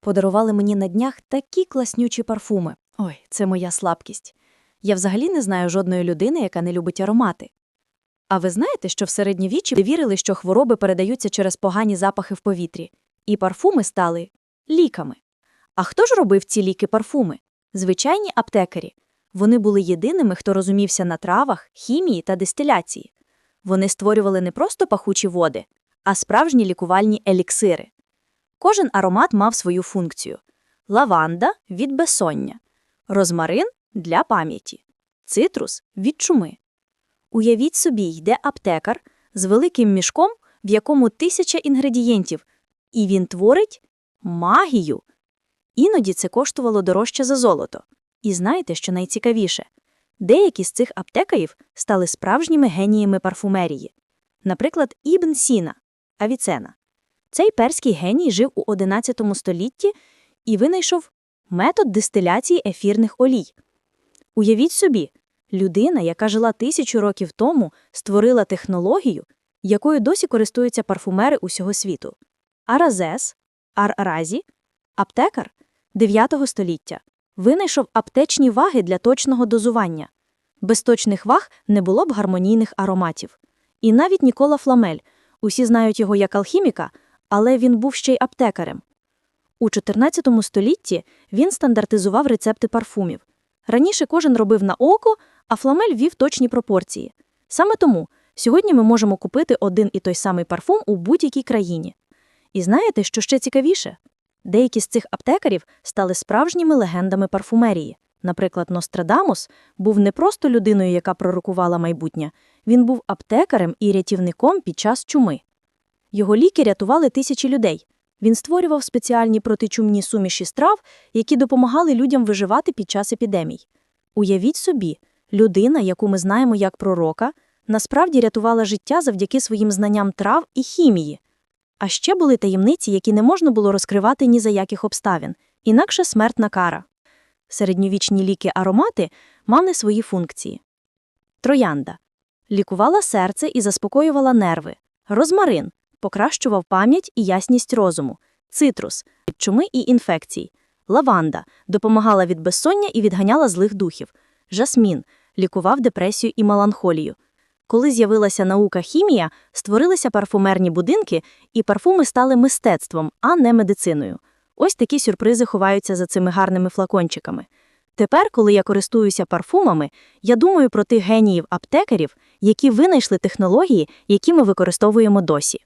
подарували мені на днях такі класнючі парфуми. Ой, це моя слабкість. Я взагалі не знаю жодної людини, яка не любить аромати. А ви знаєте, що в середньовіччі вірили, що хвороби передаються через погані запахи в повітрі, і парфуми стали ліками. А хто ж робив ці ліки-парфуми? Звичайні аптекарі. Вони були єдиними, хто розумівся на травах, хімії та дистиляції. Вони створювали не просто пахучі води, а справжні лікувальні еліксири. Кожен аромат мав свою функцію: лаванда від безсоння, розмарин для пам'яті, цитрус від чуми. Уявіть собі, йде аптекар з великим мішком, в якому тисяча інгредієнтів, і він творить магію. Іноді це коштувало дорожче за золото. І знаєте, що найцікавіше? Деякі з цих аптекарів стали справжніми геніями парфумерії. Наприклад, Ібн Сіна, Авіцена. Цей перський геній жив у XI столітті і винайшов метод дистиляції ефірних олій. Уявіть собі, людина, яка жила тисячу років тому, створила технологію, якою досі користуються парфумери усього світу. Аразес, Ар-Разі, аптекар 9 століття, винайшов аптечні ваги для точного дозування. Без точних ваг не було б гармонійних ароматів. І навіть Нікола Фламель, усі знають його як алхіміка, але він був ще й аптекарем. У 14 столітті він стандартизував рецепти парфумів. Раніше кожен робив на око, а Фламель вів точні пропорції. Саме тому сьогодні ми можемо купити один і той самий парфум у будь-якій країні. І знаєте, що ще цікавіше? Деякі з цих аптекарів стали справжніми легендами парфумерії. Наприклад, Нострадамус був не просто людиною, яка пророкувала майбутнє, він був аптекарем і рятівником під час чуми. Його ліки рятували тисячі людей. Він створював спеціальні протичумні суміші страв, які допомагали людям виживати під час епідемій. Уявіть собі, людина, яку ми знаємо як пророка, насправді рятувала життя завдяки своїм знанням трав і хімії. А ще були таємниці, які не можна було розкривати ні за яких обставин, інакше смертна кара. Середньовічні ліки-аромати мали свої функції. Троянда лікувала серце і заспокоювала нерви. Розмарин покращував пам'ять і ясність розуму. Цитрус від чуми і інфекцій. Лаванда допомагала від безсоння і відганяла злих духів. Жасмін лікував депресію і меланхолію. Коли з'явилася наука хімія, створилися парфумерні будинки, і парфуми стали мистецтвом, а не медициною. Ось такі сюрпризи ховаються за цими гарними флакончиками. Тепер, коли я користуюся парфумами, я думаю про тих геніїв аптекарів, які винайшли технології, які ми використовуємо досі.